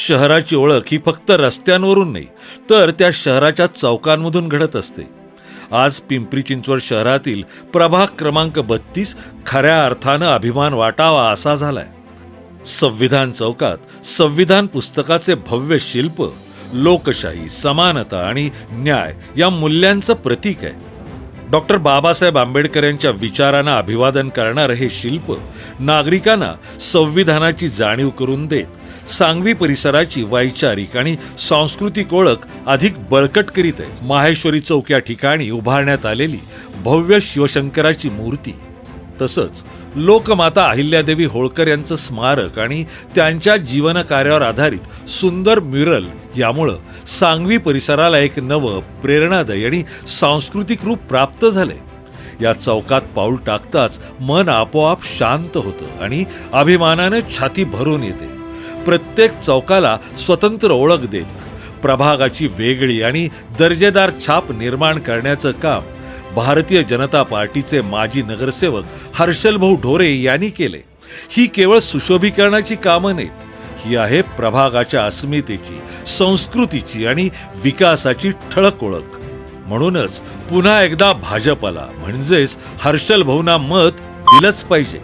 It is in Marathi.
शहराची ओळख ही फक्त रस्त्यांवरून नाही तर त्या शहराच्या चौकांमधून घडत असते. आज पिंपरी चिंचवड शहरातील प्रभाग क्रमांक बत्तीस खऱ्या अर्थानं अभिमान वाटावा असा झालाय. संविधान चौकात संविधान पुस्तकाचे भव्य शिल्प लोकशाही समानता आणि न्याय या मूल्यांचं प्रतीक आहे. डॉक्टर बाबासाहेब आंबेडकर यांच्या विचारांना अभिवादन करणारं हे शिल्प नागरिकांना संविधानाची जाणीव करून देत सांगवी परिसराची वैचारिक आणि सांस्कृतिक ओळख अधिक बळकट करीत आहे. माहेश्वरी चौक या ठिकाणी उभारण्यात आलेली भव्य शिवशंकराची मूर्ती. तसंच लोकमाता अहिल्यादेवी होळकर यांचं स्मारक आणि त्यांच्या जीवनकार्यावर आधारित सुंदर म्युरल यामुळं सांगवी परिसराला एक नवं प्रेरणादायी आणि सांस्कृतिक रूप प्राप्त झालंय. या चौकात पाऊल टाकताच मन आपोआप शांत होतं आणि अभिमानानं छाती भरून येते. प्रत्येक चौकाला स्वतंत्र ओळख देत प्रभागाची वेगळी आणि दर्जेदार छाप निर्माण करण्याचं काम भारतीय जनता पार्टीचे माजी नगरसेवक हर्षलभाऊ ढोरे यांनी केले. ही केवळ सुशोभीकरणाची कामं नाहीत ही आहे प्रभागाच्या अस्मितेची संस्कृतीची आणि विकासाची ठळक ओळख. म्हणूनच पुन्हा एकदा भाजपला म्हणजेच हर्षलभाऊंना मत दिलंच पाहिजे.